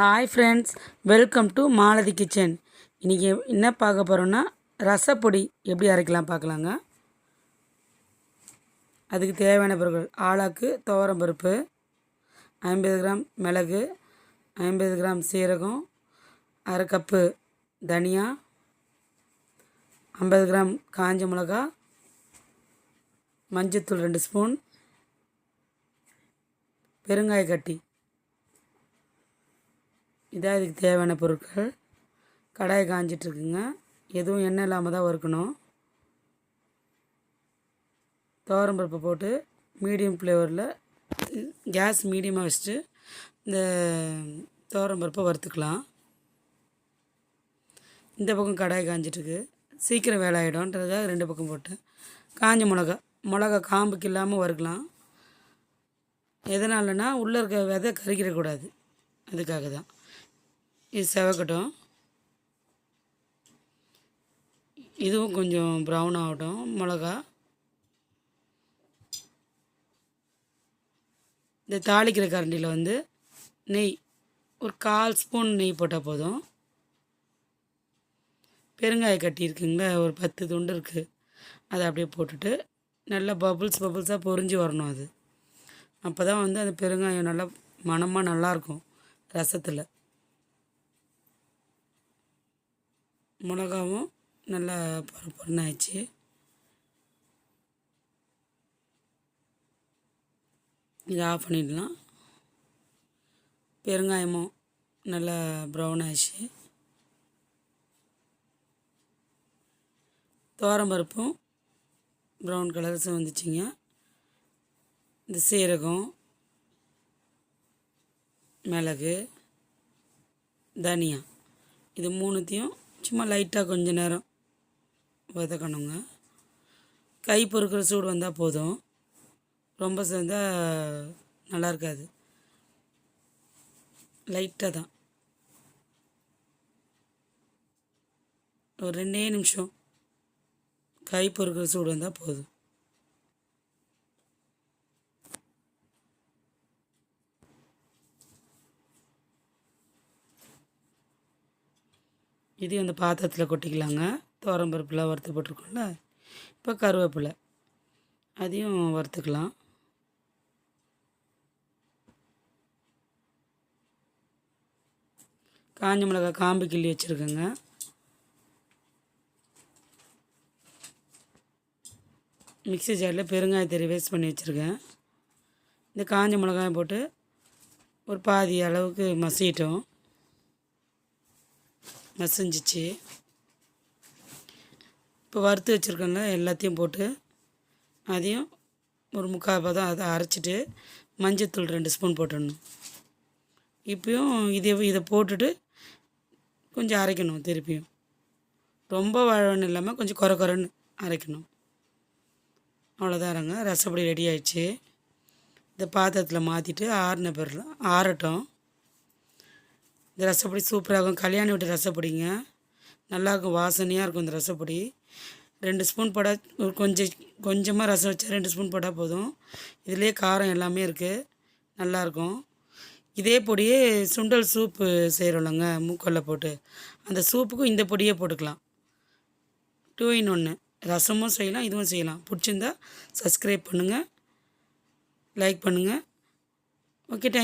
Hi friends welcome to Malathi kitchen இன்றைக்கி என்ன பார்க்க போகிறோன்னா ரசப்பொடி எப்படி அரைக்கலாம் பார்க்கலாங்க. அதுக்கு தேவையான பொருட்கள் ஆளாக்கு துவரம்பருப்பு ஐம்பது கிராம் மிளகு ஐம்பது கிராம் சீரகம் அரை கப்பு தனியா ஐம்பது கிராம் காஞ்ச மிளகா மஞ்சத்தூள் ரெண்டு ஸ்பூன் பெருங்காய கட்டி இதான் இதுக்கு தேவையான பொருட்கள். கடாய் காஞ்சிட்ருக்குங்க. எதுவும் எண்ணெய் இல்லாமல் தான் வறுக்கணும். பருப்பை போட்டு மீடியம் ஃப்ளேவரில் கேஸ் மீடியமாக வச்சுட்டு இந்த பருப்பை வறுத்துக்கலாம். இந்த பக்கம் கடாய் காஞ்சிட்ருக்கு. சீக்கிரம் வேலை ஆகிடும்ன்றதுக்காக ரெண்டு பக்கம் போட்டு காஞ்ச மிளகா மிளகா காம்புக்கு இல்லாமல் வறுக்கலாம். எதனாலன்னா உள்ளே இருக்க விதை கறிக்கிடக்கூடாது அதுக்காக தான் இது செவக்கட்டும். இதுவும் கொஞ்சம் ப்ரௌன் ஆகட்டும் மிளகா. இந்த தாளிக்கிற கரண்டியில் வந்து நெய் ஒரு கால் ஸ்பூன் நெய் போட்டால் போதும். பெருங்காய கட்டி இருக்குங்களா ஒரு பத்து துண்டு இருக்குது அதை அப்படியே போட்டுட்டு நல்லா பபுள்ஸ் பபுள்ஸாக பொறிஞ்சு வரணும் அது. அப்போ தான் வந்து அந்த பெருங்காயம் நல்லா மணமாக நல்லாயிருக்கும் ரசத்தில். மிளகாவும் நல்லா பொறு பொருன்னு ஆயிடுச்சு இதை ஆஃப் பண்ணிடலாம். பெருங்காயமும் நல்லா ப்ரௌன் ஆயிடுச்சு. பருப்பும் ப்ரௌன் கலர்ஸ் வந்துச்சுங்க. இந்த சீரகம் மிளகு தனியா. இது மூணுத்தையும் சும்மா லைட்டாக கொஞ்சம் நேரம் வதக்கணுங்க. கை பொறுக்கிற சூடு வந்தால் போதும். ரொம்ப சேர்ந்தால் நல்லா இருக்காது. லைட்டாக தான். ஒரு ரெண்டே நிமிஷம் கை பொறுக்கிற சூடு வந்தால் போதும். இதையும் அந்த பாத்திரத்தில் கொட்டிக்கலாங்க. தோரம்பருப்புலாம் வறுத்து போட்டிருக்கோம்ல. இப்போ கருவேப்பிலை. அதையும் வறுத்துக்கலாம். காஞ்ச மிளகாய் காம்பு கிள்ளி வச்சுருக்கேங்க. மிக்சி ஜாரில் பெருங்காயத்தறி வேஸ்ட் பண்ணி வச்சுருக்கேன். இந்த காஞ்ச மிளகாயை போட்டு ஒரு பாதி அளவுக்கு மசிட்டோம் மசிஞ்சிச்சு இப்போ வறுத்து வச்சுருக்கோம்ல எல்லாத்தையும் போட்டு அதையும் ஒரு முக்கால் பதம் அதை அரைச்சிட்டு மஞ்சத்தூள் ரெண்டு ஸ்பூன் போட்டுடணும். இப்போயும் இதை இதை போட்டுட்டு கொஞ்சம் அரைக்கணும் திருப்பியும். ரொம்ப வழன்னு இல்லாமல் கொஞ்சம் குறை குறைன்னு அரைக்கணும். அவ்வளோதான் இருங்க ரசப்பொடி ரெடி ஆயிடுச்சு. இந்த பாத்திரத்தில் மாற்றிட்டு ஆறின பிறகு ஆறட்டும். இந்த ரசப்பொடி சூப்பராக இருக்கும் கல்யாணி விட்டு ரசப்பொடிங்க. நல்லாயிருக்கும் வாசனையாக இருக்கும் இந்த ரசப்பொடி. ரெண்டு ஸ்பூன் போட்டால் கொஞ்சம் கொஞ்சமாக ரசம் வச்சா ரெண்டு ஸ்பூன் போட்டால் போதும். இதுலேயே காரம் எல்லாமே இருக்குது நல்லாயிருக்கும் இதே பொடியே சுண்டல் சூப்பு செய்கிறோம்லங்க மூக்கல்ல போட்டு. அந்த சூப்புக்கும் இந்த பொடியே போட்டுக்கலாம். டூ இன் ஒன்று ரசமும் செய்யலாம் இதுவும் செய்யலாம். பிடிச்சிருந்தா சப்ஸ்கிரைப் பண்ணுங்கள் லைக் பண்ணுங்கள் ஓகே தேங்க்